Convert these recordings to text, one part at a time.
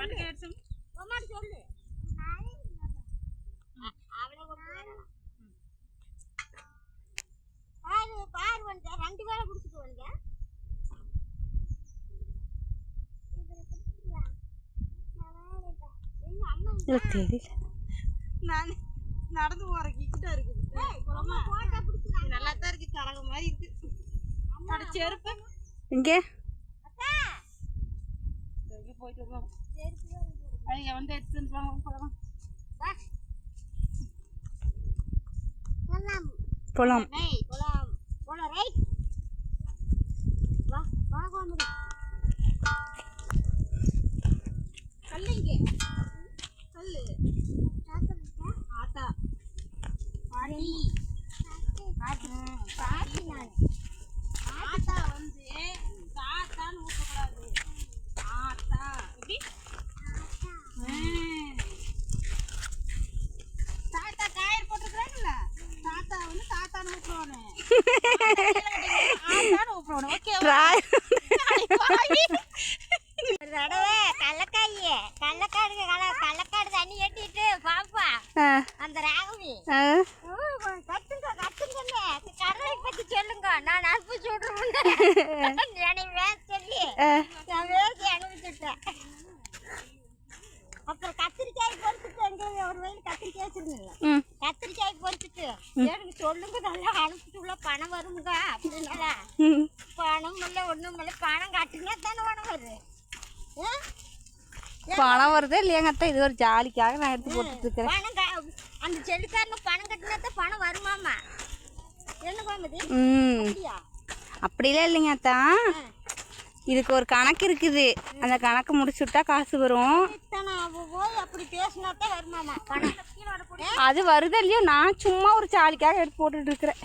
ரெண்டு பேரை குடிச்சிட்டு இல்லை தெரியல. நான் நடந்து போற கிட்ட இருக்குது. நல்லா தான் இருக்கு. கரக மாதிரி இருக்கு. அட செருப்பு. இங்கே? போயிட்டு ಅಡಿಗೆ ಒಂದೇ పొలం పొలం పొలం రైట్ వా వా ஒரு தடவை கள்ளக்காய் கள்ளக்காடு கள்ள கள்ளக்காடு தண்ணி ஏட்டிட்டு பாப்பா அந்த ராகவி கத்துங்க கத்துங்கன்னு கடலை பத்தி சொல்லுங்க நான் அனுப்பிச்சு விடுறேன் நினைவே சொல்லி நான் வேசி அனுப்பிச்சுட்டேன் அப்புறம் கத்திரிக்காய் பொறுத்துட்டு எங்க ஒரு வயல் கத்திரிக்காய் வச்சிருந்தீங்க ம். கத்திரிக்காய் பொறுத்துட்டு எனக்கு சொல்லுங்க நல்லா அனுப்பிச்சு உள்ள பணம் வருங்க அப்படின்னால பணம் இல்லை ஒன்றும் இல்லை. பணம் கட்டுங்க தானே பணம் வருது? பணம் வருதே இல்லையாங்க அத்தை? இது ஒரு ஜாலிக்காக நான் எடுத்து போட்டுட்டு இருக்கிறேன் பணம் அந்த செல்லுக்காரனுக்கு பணம் கட்டினா தான் பணம் வருமாமா என்ன கோமதி? ம். அப்படிலாம் இல்லைங்க அத்தா. இதுக்கு ஒரு கணக்கு இருக்குது. அந்த கணக்கு முடிச்சு விட்டா காசு வரும். அது வருதோ இல்லையோ நான் சும்மா ஒரு ஜாலிக்காக எடுத்து போட்டுட்டு இருக்கிறேன்.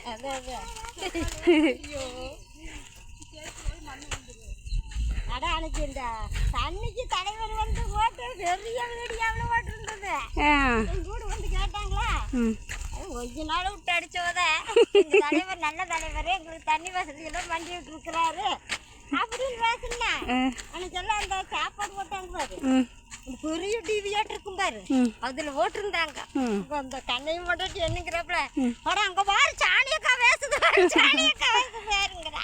தண்ணிக்கு தலைவர் வந்து ஓட்டு பெரிய வீடியோவில் ஓட்டிருந்தது ஆ. எங்க கூட வந்து கேட்டாங்களா? கொஞ்ச நாள் விட்டு அடிச்சோத தலைவர் நல்ல தலைவர் எங்களுக்கு தண்ணி வசதி எல்லாம் பண்ணி விட்டுருக்கிறாரு. அப்படின்னு பேசுனேன் ஆ, அன்னைக்கு எல்லாம் அந்த சாப்பாடு போட்டாங்க பாரு. பெரிய டிவியாட்டு இருக்கும் பாரு. அதுல ஓட்டிருந்தாங்க. அந்த கண்ணையும் போட்டுட்டு என்னங்கிறப்பல அட அங்க பாரு சாணியக்கா பேசுது சாணியக்கா பாருங்கிறா.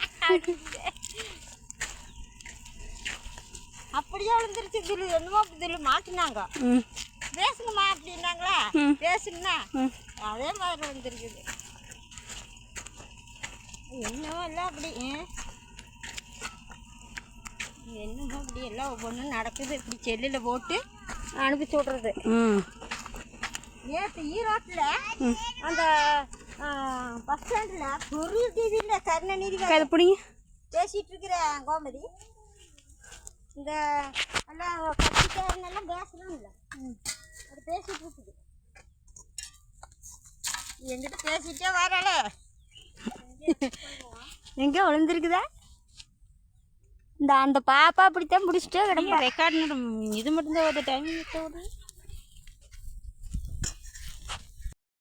அப்படியே விழுந்துருச்சு. தில்லு என்னமோ தில்லு மாட்டினாங்க. பேசுங்கம்மா அப்படின்னாங்களா? ம். அதே மாதிரி வந்துருக்குது என்னவோ எல்லாம் அப்படி. என்னமோ அப்படி எல்லாம் ஒவ்வொன்றும் நடக்குது. இப்படி செல்லில் போட்டு அனுப்பிச்சு விட்றது. நேற்று ஈரோட்டில் அந்த பஸ் ஸ்டாண்டில் பெரிய டிவியில் கருணாநிதி பிடிங்க. பேசிட்டு இருக்கிறேன் கோமதி. இந்த எல்லாம் கட்சிக்காரனெல்லாம் பேசணும்ல. அது பேசிட்டு இருக்குது. எங்கிட்ட பேசிட்டே வராளே. எங்கே விழுந்துருக்குதா? இந்த அந்த பாப்பா அப்படித்தான் பிடிச்சிட்டே ரெக்கார்ட் ரெக்கார்டு இது மட்டும்தான் ஒரு டைம்